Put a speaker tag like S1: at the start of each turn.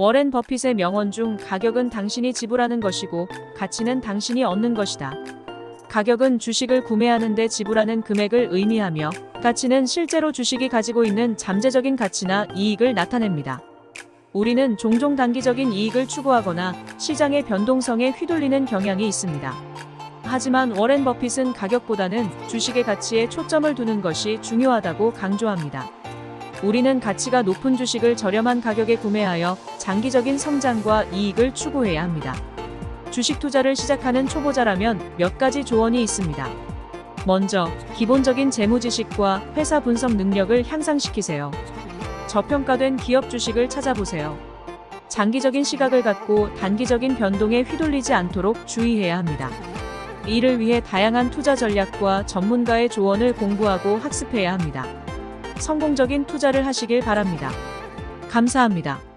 S1: 워렌 버핏의 명언 중 가격은 당신이 지불하는 것이고 가치는 당신이 얻는 것이다. 가격은 주식을 구매하는데 지불하는 금액을 의미하며 가치는 실제로 주식이 가지고 있는 잠재적인 가치나 이익을 나타냅니다. 우리는 종종 단기적인 이익을 추구하거나 시장의 변동성에 휘둘리는 경향이 있습니다. 하지만 워렌 버핏은 가격보다는 주식의 가치에 초점을 두는 것이 중요하다고 강조합니다. 우리는 가치가 높은 주식을 저렴한 가격에 구매하여 장기적인 성장과 이익을 추구해야 합니다. 주식 투자를 시작하는 초보자라면 몇 가지 조언이 있습니다. 먼저, 기본적인 재무 지식과 회사 분석 능력을 향상시키세요. 저평가된 기업 주식을 찾아보세요. 장기적인 시각을 갖고 단기적인 변동에 휘둘리지 않도록 주의해야 합니다. 이를 위해 다양한 투자 전략과 전문가의 조언을 공부하고 학습해야 합니다. 성공적인 투자를 하시길 바랍니다. 감사합니다.